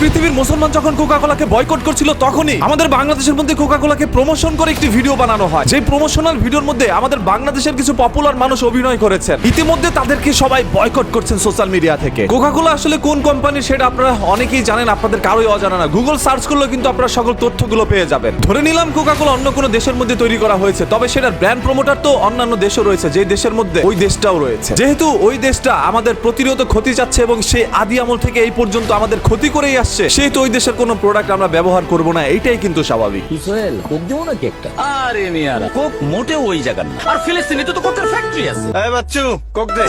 পৃথিবীর মুসলমান যখন কোকা কোলাকে বয়কট করছিল তখনই আমাদের বাংলাদেশের মধ্যে কোকা কোলাকে প্রমোশন করে একটি ভিডিও বানানো হয়। যে প্রমোশনাল ভিডিওর মধ্যে আমাদের বাংলাদেশের কিছু পপুলার মানুষ অভিনয় করেছেন, ইতিমধ্যে তাদেরকে সবাই বয়কট করছেন সোশ্যাল মিডিয়া থেকে। কোকা কোলা আসলে কোন কোম্পানি সেটা আপনারা অনেকেই জানেন, আপনাদের কারোই অজানা না। গুগল সার্চ করলেও কিন্তু আপনারা সকল তথ্যগুলো পেয়ে যাবেন। ধরে নিলাম কোকা কোলা অন্য কোনো দেশের মধ্যে তৈরি করা হয়েছে, তবে সেটার ব্র্যান্ড প্রমোটার তো অন্যান্য দেশও রয়েছে যে দেশের মধ্যে ওই দেশটাও রয়েছে। যেহেতু ওই দেশটা আমাদের প্রতিনিয়ত ক্ষতি চাচ্ছে এবং সেই আদি আমল থেকে এই পর্যন্ত আমাদের ক্ষতি করেই আসছে সেহেতু ওই দেশের কোনো প্রোডাক্ট আমরা ব্যবহার করব না এইটাই কিন্তু স্বাভাবিক। ইসরায়েল কোক দেবো নাকি একটা? আরে মিয়ারা কোক মোটেও ওই জায়গার না। আর ফিলিস্তিনে তো কোকের ফ্যাক্টরি আছে। এই বাচ্চু কোক দে।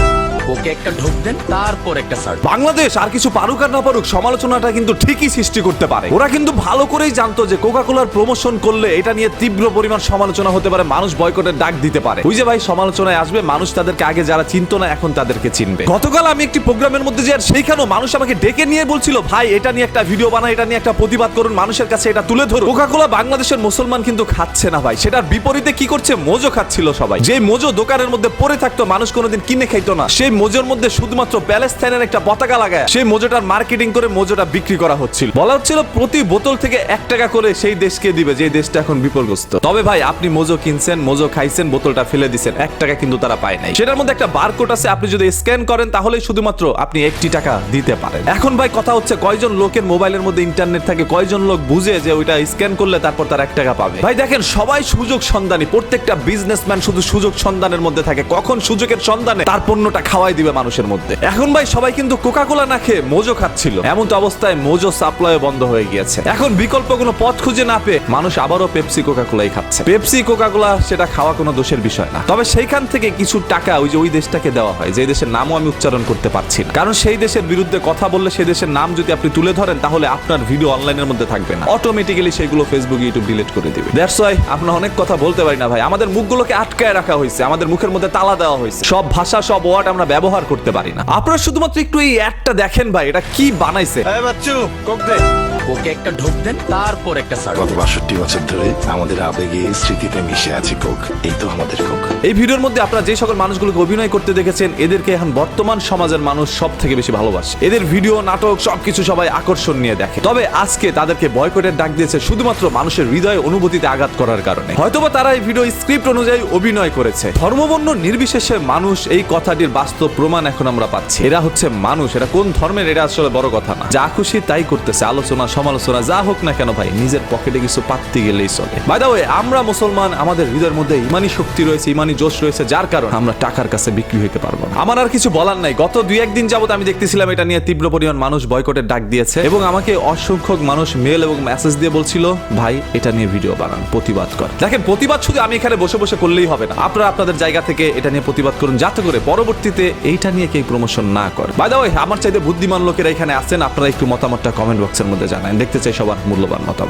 কোকে একটা ঢোক দেন, তারপর একটা সার্ট বাংলাদেশ আর কিছু পারুক আর না পারুক, সমালোচনাটা কিন্তু ঠিকই সৃষ্টি করতে পারে। ওরা কিন্তু ভালো করেই জানতো যে কোকা কোলার প্রমোশন করলে এটা নিয়ে তীব্র পরিমাণ সমালোচনা হতে পারে, মানুষ বয়কটের ডাক দিতে পারে। ওই যে ভাই, সমালোচনায় আসবে, মানুষ তাদেরকে আগে যারা চিনতো না, এখন তাদেরকে চিনবে। গতকাল আমি একটি প্রোগ্রামের মধ্যে যে আর সেইখানেও মানুষ আমাকে ডেকে নিয়ে বলছিল, ভাই, এটা নিয়ে একটা ভিডিও বানাই এটা নিয়ে একটা প্রতিবাদ করুন, মানুষের কাছে এটা তুলে ধরুন। কোকা কোলা বাংলাদেশের মুসলমান কিন্তু খাচ্ছে না ভাই। সেটার বিপরীতে কি করছে? মোজো খাচ্ছিল সবাই। যে মোজো দোকানের মধ্যে পড়ে থাকতো, মানুষ কোনোদিন কিনে খাইতো না। সেই মোজোর মধ্যে শুধুমাত্র প্যালেস্তাইনের একটা পতাকা লাগায়, সেই মোজোটার মার্কেটিং করে মোজোটা বিক্রি করা হচ্ছিল। বলা হচ্ছিল প্রতি বোতল থেকে এক টাকা করে সেই দেশকে দিবে, যে দেশটা এখন বিপর্যস্ত। তবে ভাই, আপনি মোজো কিনছেন, মোজো খাইছেন, বোতলটা ফেলে দিছেন, এক টাকা কিন্তু তারা পায় নাই। সেটার মধ্যে একটা বারকোড আছে, আপনি যদি স্ক্যান করেন তাহলে শুধুমাত্র আপনি একটি টাকা দিতে পারেন। এখন ভাই, কথা হচ্ছে কয়জন লোকের মোবাইলের মধ্যে ইন্টারনেট থাকে, কয়জন লোক বুঝে যে ওইটা স্ক্যান করলে তারপর তার এক টাকা পাবে। ভাই, দেখেন, সবাই সুযোগ সন্ধানী, প্রত্যেকটা বিজনেসম্যান শুধু সুযোগ সন্ধানের মধ্যে থাকে। কখন সুযোগের সন্ধানে তার পণ্যটা খাওয়াই দিবে মানুষের মধ্যে। এখন ভাই সবাই কিন্তু কোকা কোলা না খেয়ে মোজো খাচ্ছিল। এমন তো অবস্থায় মোজো সাপ্লাই বন্ধ হয়ে গিয়েছে। এখন বিকল্প কোনো পথ খুঁজে না পেয়ে মানুষ আবারও পেপসি কোকা কোলাই খাচ্ছে। পেপসি কোকা কোলা সেটা খাওয়া কোনো দোষের বিষয় না। তবে সেইখান থেকে কিছু টাকা ওই যে ওই দেশটাকে দেওয়া হয়, যে দেশের নামও আমি উচ্চারণ করতে পারছি না। কারণ সেই দেশের বিরুদ্ধে কথা বললে সেই দেশের নাম যদি আপনি তুলে ধরেন, তাহলে আপনার ভিডিও অনলাইনের মধ্যে থাকবে না। অটোমেটিক্যালি সেগুলো ফেসবুক ইউটিউব ডিলিট করে দিবে। দ্যাটস ওয়াই আপনার অনেক কথা বলতে পারি না ভাই। আমাদের মুখগুলোকে আটকায় রাখা হয়েছে। আমাদের মুখের মধ্যে তালা দেওয়া হয়েছে। সব ভাষা, সব ওয়ার্ড আমরা ব্যবহার করতে পারি না। আপনারা শুধুমাত্র একটু এই অ্যাডটা দেখেন ভাই এটা কি বানাইছে? এই বাচ্চু কোক দে। কোকে একটা ঢোক দেন তারপর একটা সার্ট গত বাষট্টি বছর ধরে আমাদের আবেগে স্মৃতিতে মিশে আছে কোক। এই তো আমাদের কোক। এই ভিডিওর মধ্যে আপনারা যে সকল মানুষগুলোকে অভিনয় করতে দেখেছেন এদেরকে এখন বর্তমান সমাজের মানুষ সব থেকে বেশি ভালোবাসে। এদের ভিডিও নাটক সবকিছু সবাই আকর্ষণ নিয়ে দেখে। তবে আজকে তাদেরকে বয়কটের ডাক দিয়েছে শুধুমাত্র মানুষের হৃদয় অনুভূতিতে আঘাত করার কারণে। হয়তোবা তারা এই ভিডিও স্ক্রিপ্ট অনুযায়ী অভিনয় করেছে। ধর্মবর্ণ নির্বিশেষে মানুষ এই কথাটির বাস্তব প্রমাণ এখন আমরা পাচ্ছি। এরা হচ্ছে মানুষ, এরা কোন ধর্মের, এটা আসলে বড় কথা না। যা খুশি তাই করতেছে, আলোচনা, সমালোচনা, যা হোক না কেন ভাই, নিজের পকেটে কিছু পাত্তি গেলেই চলে। বাই দা ওয়ে আমরা মুসলমান, আমাদের হৃদয়ের মধ্যে ইমানি শক্তি রয়েছে, ইমানি জোশ রয়েছে, যার কারণে আমরা টাকার কাছে বিক্রি হইতে পারব না। আমার আর কিছু বলার নাই। গত দুই একদিন যাবত আমি দেখতেছিলাম এটা নিয়ে তীব্র পরিমাণ মানুষ বয়কটের ডাক দিয়েছে এবং আমাকে অসংখ্য মানুষ মেল এবং মেসেজ দিয়ে বলছিল, ভাই, এটা নিয়ে ভিডিও বানান, প্রতিবাদ কর। দেখেন, প্রতিবাদ শুধু আমি এখানে বসে বসে করলেই হবে না। আপনারা আপনাদের জায়গা থেকে এটা নিয়ে প্রতিবাদ করুন, যাতে করে পরবর্তীতে এইটা নিয়ে কেউ প্রমোশন না করে। বাই দা ওয়ে আমার চাইতে বুদ্ধিমান লোকেরা এখানে আছেন, আপনারা একটু মতামতটা কমেন্ট বক্সের মধ্যে জানান। দেখতে চাই সবার মূল্যবান মতামত।